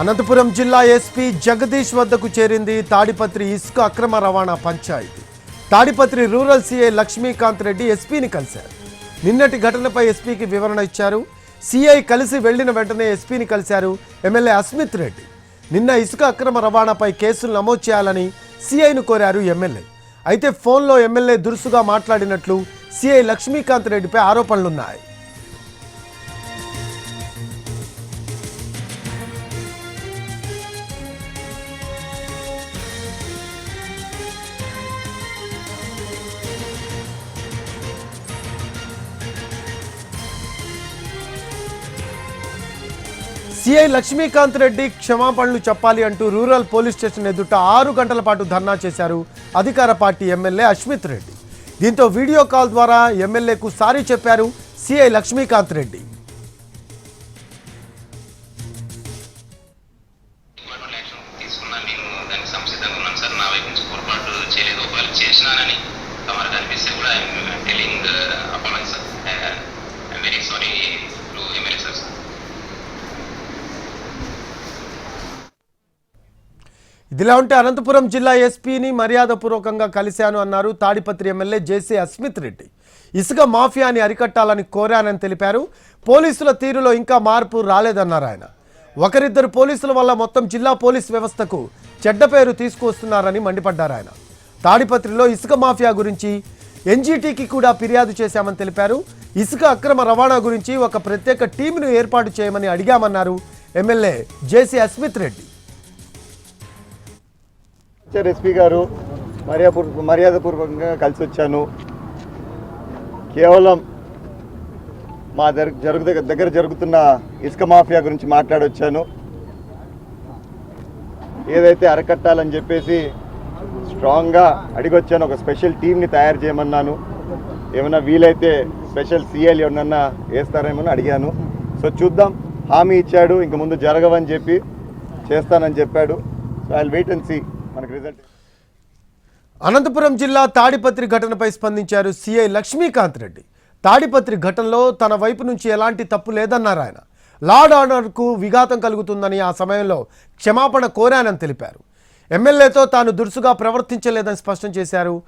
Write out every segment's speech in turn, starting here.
అనంతపురం జిల్లా ఎస్పీ జగదీష్ వద్దకు చేరింది తాడిపత్రి ఇసుక అక్రమ రవాణా పంచాయతీ. తాడిపత్రి రూరల్ సీఐ లక్ష్మీకాంత్ రెడ్డి ఎస్పీని కలిశారు. నిన్నటి ఘటనపై ఎస్పీకి వివరణ ఇచ్చారు. సీఐ కలిసి వెళ్ళిన వెంటనే ఎస్పీని కలిశారు ఎమ్మెల్యే అస్మిత్ రెడ్డి. నిన్న ఇసుక అక్రమ రవాణాపై కేసులు నమోదు చేయాలని సీఐను కోరారు ఎమ్మెల్యే. అయితే ఫోన్లో ఎమ్మెల్యే దురుసుగా మాట్లాడినట్లు సీఐ లక్ష్మీకాంత్ రెడ్డిపై ఆరోపణలున్నాయి. సిఐ లక్ష్మీకాంత్ రెడ్డి క్షమాపణలు చెప్పాలి అంటూ రూరల్ పోలీస్ స్టేషన్ ఎదుట ఆరు గంటల పాటు ధర్నా చేశారు అధికార పార్టీ ఎమ్మెల్యే అశ్మిత్ రెడ్డి. దీంతో వీడియో కాల్ ద్వారా ఎమ్మెల్యేకు సారీ చెప్పారు సిఐ లక్ష్మీకాంత్ రెడ్డి. ఎటువంటి యాక్షన్ తీసుకున్నా నేను దానికి సంసిద్ధంగా ఉన్నాను సార్ నా వైపు నుంచి పొరపాటు చేయలేదు ఒకవేళ చేసినానని తమకు అనిపిస్తే కూడా I'm telling apology sir I'm very sorry to MLA sir sir ఇదిలా ఉంటే అనంతపురం జిల్లా ఎస్పీని మర్యాదపూర్వకంగా కలిశాను అన్నారు తాడిపత్రి ఎమ్మెల్యే జేసీ అస్మిత్ రెడ్డి. ఇసుక మాఫియాని అరికట్టాలని కోరానని తెలిపారు. పోలీసుల తీరులో ఇంకా మార్పు రాలేదన్నారు ఆయన. ఒకరిద్దరు పోలీసుల వల్ల మొత్తం జిల్లా పోలీస్ వ్యవస్థకు చెడ్డ పేరు తీసుకువస్తున్నారని మండిపడ్డారు ఆయన. తాడిపత్రిలో ఇసుక మాఫియా గురించి ఎన్జీటీకి కూడా ఫిర్యాదు చేశామని తెలిపారు. ఇసుక అక్రమ రవాణా గురించి ఒక ప్రత్యేక టీంను ఏర్పాటు చేయమని అడిగామన్నారు ఎమ్మెల్యే జేసీ అస్మిత్ రెడ్డి. వచ్చారు ఎస్పీ గారు. మర్యాదపూర్ మర్యాదపూర్వకంగా కలిసి వచ్చాను. కేవలం మా దగ్గర జరుగు దగ్గర జరుగుతున్న ఇసుక మాఫియా గురించి మాట్లాడొచ్చాను. ఏదైతే అరకట్టాలని చెప్పేసి స్ట్రాంగ్గా అడిగొచ్చాను ఒక స్పెషల్ టీంని తయారు చేయమన్నాను. ఏమైనా వీలైతే స్పెషల్ సీఎల్ ఏమన్నా వేస్తారేమో అని అడిగాను. సో చూద్దాం. హామీ ఇచ్చాడు. ఇంక ముందు జరగవని చెప్పి చేస్తానని చెప్పాడు. So I wait and see. Anantapur జిల్లా తాడిపత్రి ఘటనపై స్పందించారు సీఐ లక్ష్మీకాంత్ రెడ్డి. తాడిపత్రి ఘటనలో తన వైపు నుంచి ఎలాంటి తప్పు లేదన్నారు ఆయన. లార్డ్ ఆర్డర్కు విఘాతం కలుగుతుందని ఆ సమయంలో క్షమాపణ కోరానని తెలిపారు. ఎమ్మెల్యేతో తాను దురుసుగా ప్రవర్తించలేదని స్పష్టం చేశారు.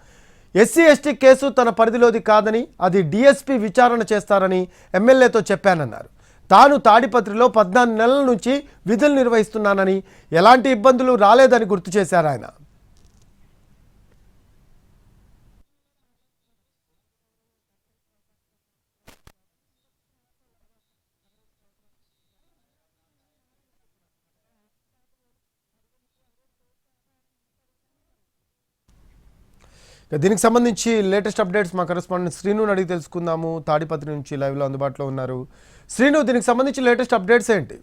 ఎస్సీ ఎస్టీ కేసు తన పరిధిలోది కాదని అది డీఎస్పీ విచారణ చేస్తారని ఎమ్మెల్యేతో చెప్పానన్నారు. తాను తాడిపత్రిలో పద్నాలుగు నెలల నుంచి విధులు నిర్వహిస్తున్నానని ఎలాంటి ఇబ్బందులు రాలేదని గుర్తు చేశారు ఆయన. దీనికి సంబంధించి లేటెస్ట్ అప్డేట్స్ మా కరెస్పాండెంట్ శ్రీను అడిగి తెలుసుకుందాము. తాడిపత్రి నుంచి లైవ్లో అందుబాటులో ఉన్నారు. శ్రీను దీనికి సంబంధించి లేటెస్ట్ అప్డేట్స్ ఏంటి?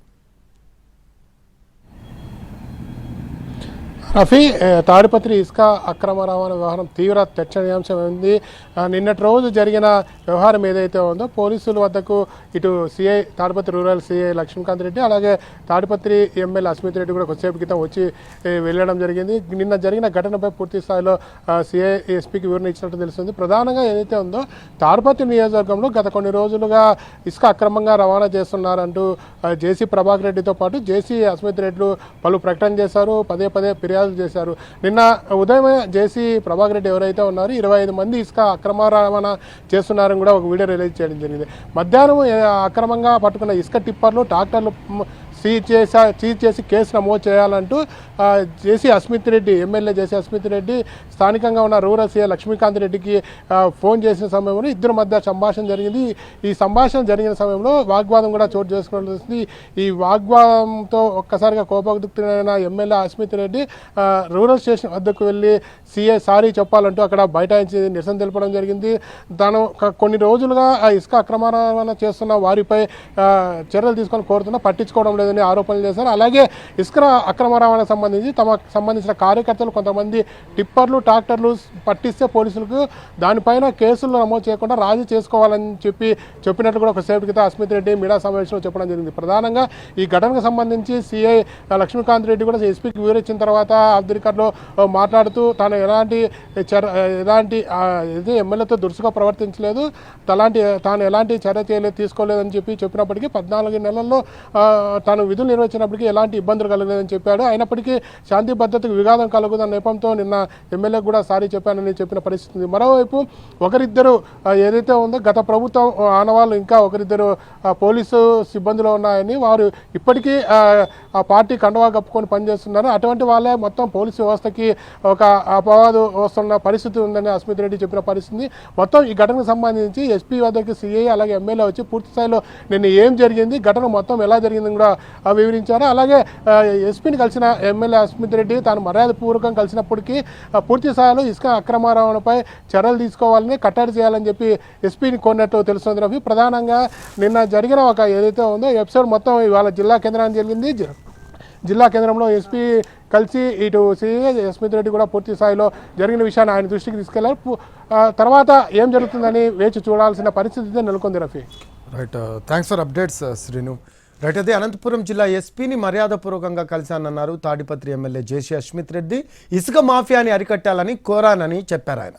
రఫీ తాడిపత్రి ఇసుక అక్రమ రవాణా వ్యవహారం తీవ్ర చర్చనీయాంశమైంది ఉంది నిన్నటి రోజు జరిగిన వ్యవహారం ఏదైతే ఉందో పోలీసుల వద్దకు ఇటు CI Tadipatri rural CI Laxmikanth Reddy అలాగే తాడిపత్రి ఎమ్మెల్యే అస్మిత్ రెడ్డి కూడా కొద్దిసేపు క్రితం వచ్చి వెళ్ళడం జరిగింది. నిన్న జరిగిన ఘటనపై పూర్తి స్థాయిలో సిఐ ఎస్పీకి వివరణ ఇచ్చినట్టు తెలుస్తుంది. ప్రధానంగా ఏదైతే ఉందో తాడిపత్రి నియోజకవర్గంలో గత కొన్ని రోజులుగా ఇసుక అక్రమంగా రవాణా చేస్తున్నారంటూ జేసీ ప్రభాకర్ రెడ్డితో పాటు జేసీ అస్మిత్ రెడ్డిలు పలు ప్రకటన చేశారు. పదే పదే ఫిర్యాదు చేశారు. నిన్న ఉదయం జేసీ ప్రభాకర్ రెడ్డి ఎవరైతే ఉన్నారో ఇరవై ఐదు మంది ఇసుక అక్రమ రవాణా చేస్తున్నారని కూడా ఒక వీడియో రిలీజ్ చేయడం జరిగింది. మధ్యాహ్నం అక్రమంగా పట్టుకున్న ఇసుక టిప్పర్లు ట్రాక్టర్లు సీజ్ చేసా సీజ్ చేసి కేసు నమోదు చేయాలంటూ JC Asmith Reddy MLA JC Asmith Reddy స్థానికంగా ఉన్న రూరల్ సీఏ లక్ష్మీకాంత్ రెడ్డికి ఫోన్ చేసిన సమయంలో ఇద్దరి మధ్య సంభాషణ జరిగింది. ఈ సంభాషణ జరిగిన సమయంలో వాగ్వాదం కూడా చోటు చేసుకోవాల్సింది ఈ వాగ్వాదంతో ఒక్కసారిగా కోపగుక్తులైన MLA Asmith Reddy rural station వద్దకు వెళ్ళి సీఏ సారీ చెప్పాలంటూ అక్కడ బైఠాయించి నిరసన తెలపడం జరిగింది. తాను కొన్ని రోజులుగా ఆ ఇసుక అక్రమ రవాణా చేస్తున్న వారిపై చర్యలు తీసుకొని కోరుతున్నా పట్టించుకోవడం లేదు లేదని ఆరోపణలు చేశారు. అలాగే ఇసుక అక్రమ రవాణాకు సంబంధించి తమ సంబంధించిన కార్యకర్తలు కొంతమంది టిప్పర్లు ట్రాక్టర్లు పట్టిస్తే పోలీసులకు దానిపైన కేసులు నమోదు చేయకుండా రాజీ చేసుకోవాలని చెప్పి చెప్పినట్లు కూడా ఒకసేపు క్రితం అస్మిత్ రెడ్డి మీడియా సమావేశంలో చెప్పడం జరిగింది. ప్రధానంగా ఈ ఘటనకు సంబంధించి సిఐ లక్ష్మీకాంత్ రెడ్డి కూడా ఎస్పీకి వివరించిన తర్వాత ఆఫ్ మాట్లాడుతూ తాను ఎలాంటి చర్య ఎలాంటి ఇది ఎమ్మెల్యేతో దురుసుగా ప్రవర్తించలేదు. అలాంటి తాను ఎలాంటి చర్య చేయలేదు తీసుకోలేదని చెప్పి చెప్పినప్పటికీ పద్నాలుగు నెలల్లో ఆ, తాను తాను విధులు నిర్వహించినప్పటికీ ఎలాంటి ఇబ్బందులు కలగలేదని చెప్పాడు. అయినప్పటికీ శాంతి భద్రతకు విఘాతం కలుగుతున్న నేపంతో నిన్న ఎమ్మెల్యే కూడా సారీ చెప్పానని చెప్పిన పరిస్థితి ఉంది. మరోవైపు ఒకరిద్దరు ఏదైతే ఉందో గత ప్రభుత్వం ఆనవాళ్ళు ఇంకా ఒకరిద్దరు పోలీసు సిబ్బందిలో ఉన్నాయని వారు ఇప్పటికీ ఆ, పార్టీ కండవా కప్పుకొని పనిచేస్తున్నారు. అటువంటి వాళ్ళే మొత్తం పోలీసు వ్యవస్థకి ఒక అపవాదు వస్తున్న పరిస్థితి ఉందని అస్మిత్ రెడ్డి చెప్పిన పరిస్థితి మొత్తం ఈ ఘటనకు సంబంధించి ఎస్పీ వద్దకు సిఐ అలాగే ఎమ్మెల్యే వచ్చి పూర్తిస్థాయిలో నిన్న ఏం జరిగింది ఘటన మొత్తం ఎలా జరిగింది కూడా వివరించారు. అలాగే ఎస్పీని కలిసిన ఎమ్మెల్యే అస్మిత్ రెడ్డి తాను మర్యాదపూర్వకం కలిసినప్పటికీ పూర్తి స్థాయిలో ఇసుక అక్రమారావణపై చర్యలు తీసుకోవాలని కట్టడి చేయాలని చెప్పి ఎస్పీని కోరినట్టు తెలుస్తుంది రవి. ప్రధానంగా నిన్న జరిగిన ఒక ఏదైతే ఉందో ఎపిసోడ్ మొత్తం ఇవాళ జిల్లా కేంద్రానికి జరిగింది. జిల్లా కేంద్రంలో ఎస్పీ కలిసి ఇటు సిఐ యస్మిత్ రెడ్డి కూడా పూర్తి స్థాయిలో జరిగిన విషయాన్ని ఆయన దృష్టికి తీసుకెళ్ళారు. తర్వాత ఏం జరుగుతుందని వేచి చూడాల్సిన పరిస్థితి నెలకొంది Rafi right thanks for updates Srinu right Anantapur జిల్లా ఎస్పీని మర్యాదపూర్వకంగా కలిశానన్నారు తాడిపత్రి ఎమ్మెల్యే జేసీ అశ్మిత్ రెడ్డి. ఇసుక మాఫియాని అరికట్టాలని కోరానని చెప్పారు ఆయన.